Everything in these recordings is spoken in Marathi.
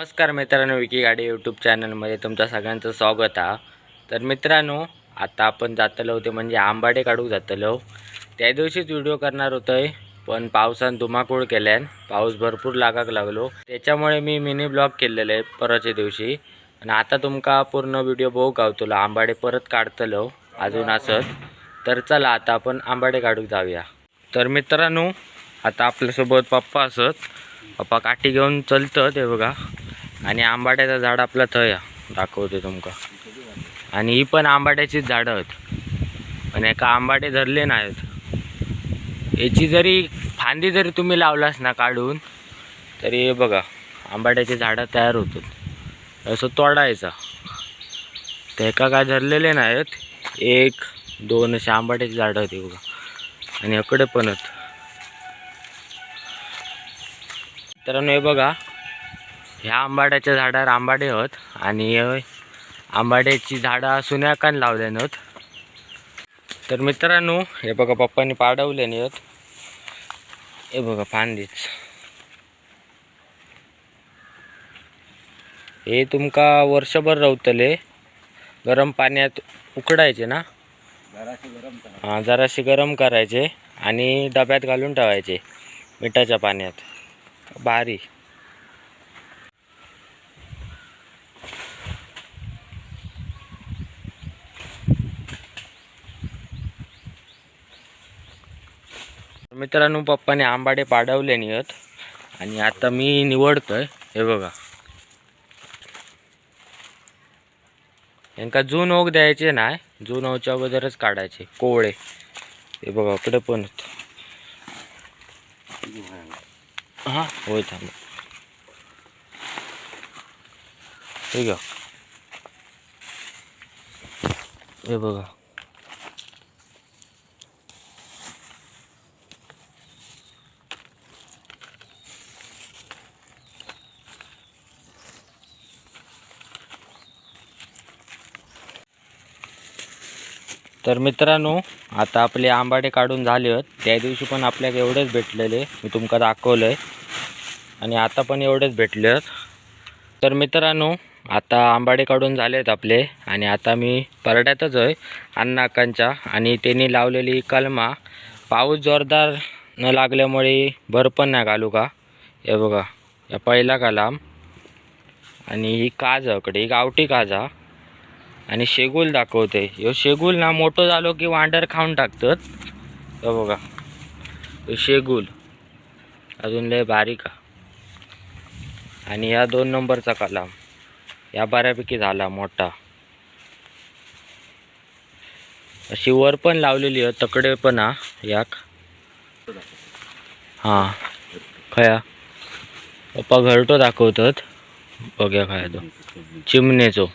नमस्कार मित्रांनो विकी गाडी यूट्यूब चॅनलमध्ये तुमचं सगळ्यांचं स्वागत आहे. तर मित्रांनो आता आपण जातलो होते म्हणजे आंबाडे काढूक जातलो. त्या दिवशीच व्हिडिओ करणार होतोय पण पावसान धुमाकूळ केल्यान पाऊस भरपूर लागाक लागलो. त्याच्यामुळे मी मिनी ब्लॉग केलेलं आहे परवाच्या दिवशी. आणि आता तुमका पूर्ण व्हिडिओ बघू गावतलो हो आंबाडे परत काढतलो अजून असत तर चला आता आपण आंबाडे काढूक जाऊया. तर मित्रांनो आता आपल्यासोबत पप्पा असत. पप्पा काठी घेऊन चलतं ते बघा. आणि आंबाड्याचं झाड आपलं थंय दाखवते तुमका. आणि ही पण आंबाड्याचीच झाडं आहेत. पण एका आंबाडे धरले नाहीत. याची जरी फांदी जरी तुम्ही लावलास ना काढून तरी हे बघा आंबाड्याची झाडं तयार होतात. असं तोडायचा तर एका काय धरलेले नाहीत. एक दोन असे आंबाड्याची झाडं होती बघा. आणि इकडे पण आहेत. मित्रांनो हे बघा ह्या आंबाड्याच्या झाडावर आंबाडे होत आणि आंबाड्याची झाडं सुन्याकान लावले होत. तर मित्रांनो हे बघा पप्पांनी पाडवले नाहीत हे बघा फांदीच. हे तुमका वर्षभर रवतले. गरम पाण्यात उकडायचे ना? हां जराशी गरम करायचे आणि डब्यात घालून ठेवायचे मिठाच्या पाण्यात. भारी. मित्रांनो पप्पाने आंबाडे पाडवले आहेत आणि आता मी निवडतोय हे बघा. यांका जून ओग द्यायचे नाही जून ओच्या अगोदरच काढायचे कोवळे. हे बघा इकडे पण हां हा होय थांब. हे बघा. तर मित्रांनो आता आपले आंबाडे काढून झाले आहेत. त्या दिवशी पण आपल्याला एवढेच भेटलेले. मी तुमका दाखवलं आहे आणि आता पण एवढेच भेटले आहेत. तर मित्रांनो आता आंबाडे काढून झाले आहेत आपले. आणि आता मी परड्यातच आहे अण्णाकांच्या आणि त्यांनी लावलेली कलमा. पाऊस जोरदार न लागल्यामुळे भर पण नाही घालू का? हे बघा या पहिला कलाम. आणि ही काज काजकडे ही गावठी काजा. आणि शेगुल दाखवते. ह्यो शेगुल ना मोठं झालो की वांडर खाऊन टाकतात. तर बघा. शेगुल. अजून लय बारीक आणि या दोन नंबरचा कलाम. या बऱ्यापैकी झाला मोठा. अशी वर पण लावलेली आहे तकडे पण हा याक. हां खया. पप्पा घरटो दाखवतात. बघ्या खाया तो. चिमणेचो.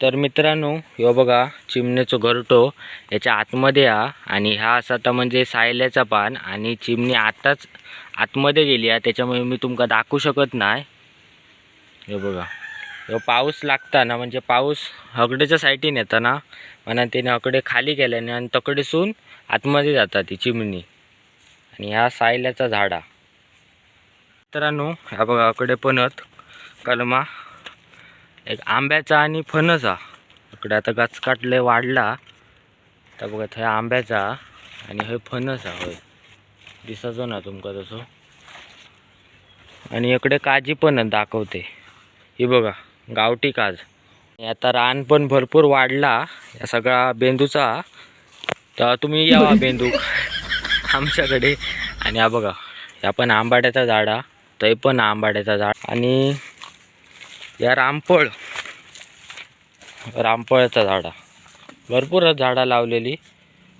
तर मित्रांनो ह्यो बघा चिमणीचं घरटो याच्या आतमध्ये हा आणि हा असा तर म्हणजे सायल्याचा पान आणि चिमणी आताच आतमध्ये गेली आहे त्याच्यामुळे मी तुमका दाखवू शकत नाही. हे बघा ह्यो पाऊस लागता ना म्हणजे पाऊस हकडेच्या साईटीन येताना म्हणून तिने हकडे खाली केल्याने आणि तकडेसून आतमध्ये जातात ती चिमणी. आणि ह्या सायल्याचा झाडा मित्रांनो ह्या बघा हकडे पणत कलमा एक आंब्याचा आणि फणसा. इकडे आता गच काटले वाढला. तर बघा थंय आंब्याचा आणि हे फणस हा होय. दिसाचो ना तुमका तसं? आणि इकडे काजी पण दाखवते. ही बघा गावठी काज. आणि आता रान पण भरपूर वाढला. या सगळा बेंदूचा. तर तुम्ही यावा बेंदू आमच्याकडे. आणि हा बघा या पण आंबाड्याचा झाडा तय पण आंबाड्याचा झाड. आणि या रामफळ रामफळाचा झाडा. भरपूर झाडा लावलेली.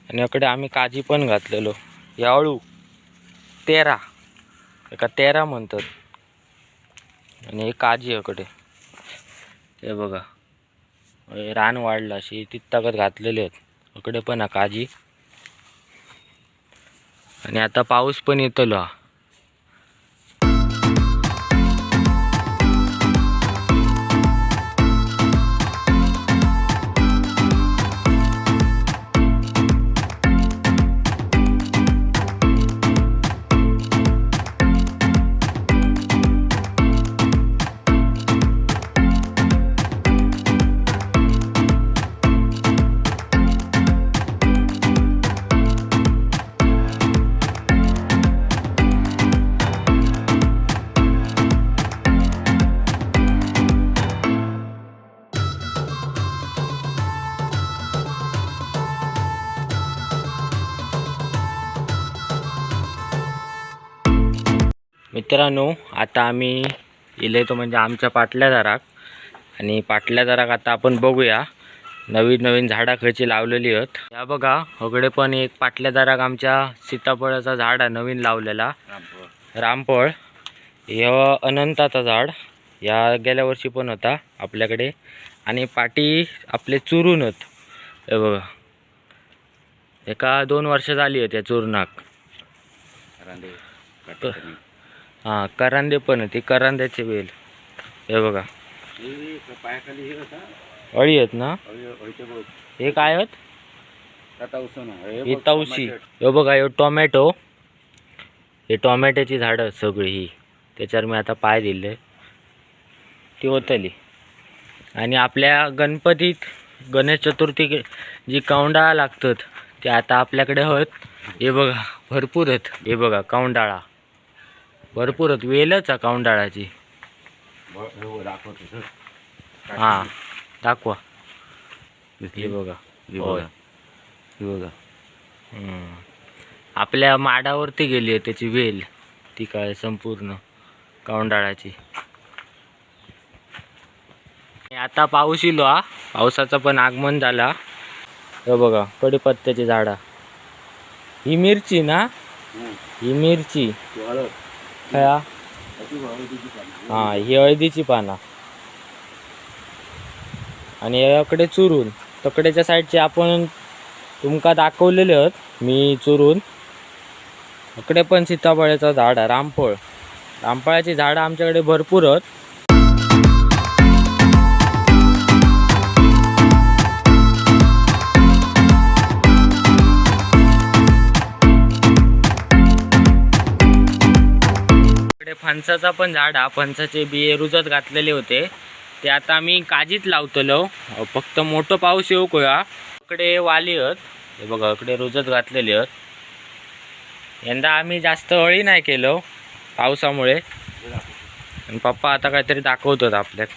आणि इकडे आम्ही काजी पण घातलेलो. यावळू तेरा. एका तेरा म्हणतात. आणि हे काजी इकडे ते बघा. रान वाढलं अशी तितकाकत घातलेली आहेत. इकडे पण हा काजी. आणि आता पाऊस पण येतलो हा मित्रांनो आता आम्ही इले तो म्हणजे आमच्या पाटल्या दाराक. आणि पाटल्या दाराक आता आपण बघूया. नवीन नवीन झाडा खंयची लावलेली आहेत. या बघा हगडे पण एक पाटल्या दाराक आमच्या सीताफळाचा झाड आहे नवीन लावलेला. रामफळ. हे अनंताचा झाड. या गेल्या वर्षी पण होता आपल्याकडे. आणि पाटी आपले चुरूनच हे बघा. एका दोन वर्ष झाली आहेत या चुरणाक. हां करांदे पण ती करांद्याचे वेल हे बघा. हे होता. अळी आहेत ना? हे काय आहेत? ही तवशी हे बघा हे टोमॅटो. हे टोमॅटोची झाडं सगळी ही. त्याच्यावर मी आता पाय दिले. ती होतली आणि आपल्या गणपतीत गणेश चतुर्थी जी कौंडाळा लागतात ते आता आपल्याकडे आहेत. हे बघा भरपूर आहेत. हे बघा कौंडाळा. भरपूर आहेत. वेलच आहे कौंडाळाची हां दाखवा. हे बघा. होय. बघा. हम्म. आपल्या माडावरती गेली आहे त्याची वेल. ती काय संपूर्ण कौंडाळाची आणि आता पाऊस इलो हा. पावसाचं पण आगमन झाला. हे बघा कडीपत्त्याची झाडा. ही मिरची ना? ही मिरची. हा? हा ही हळदीची पाना. आणि याकडे चुरून तकडेच्या साईडचे आपण तुमका दाखवलेले आहोत मी चुरून. इकडे पण सीताफळाचं झाड आहे रामफळ. रामफळाची झाडं आमच्याकडे भरपूर आहेत. फणसाचा पण झाड हा फणसाचे बिये रुजत घातलेले होते. ते आता आम्ही काजीत लावतलो. फक्त मोठं पाऊस येऊ कोया इकडे वाली आहेत. हे बघा इकडे रुजत घातलेले आहेत. यंदा आम्ही जास्त अळी नाही केलो पावसामुळे. आणि पप्पा आता काहीतरी दाखवतात आपल्यात.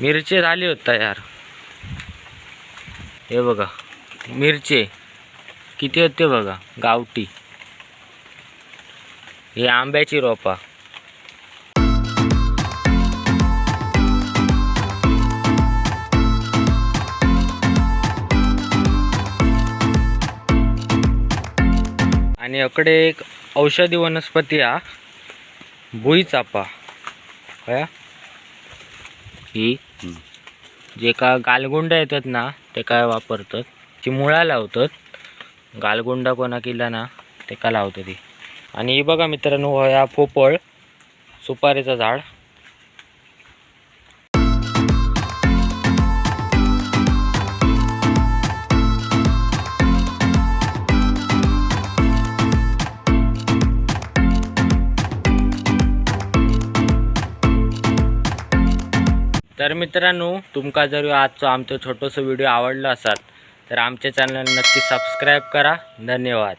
मिरचे झाली होत तयार. हे बघा मिरचे. किती होते बघा गावठी. ही आंब्याची रोपा. आणि इकडे एक औषधी वनस्पती हा भुईचापा ही जे का गालगुंड येतात ना ते काय वापरतात? ती मुळा लावतात. गालगुंडा कोणा केला ना ते का लावतात ती आणि ही बघा मित्रांनो ह्या पोपळ सुपारीचं झाड. तर मित्रांनो तुमका जर आजचं आमचं छोटंसं व्हिडिओ आवडलं असाल तर आमच्या चॅनल नक्की सबस्क्राईब करा. धन्यवाद.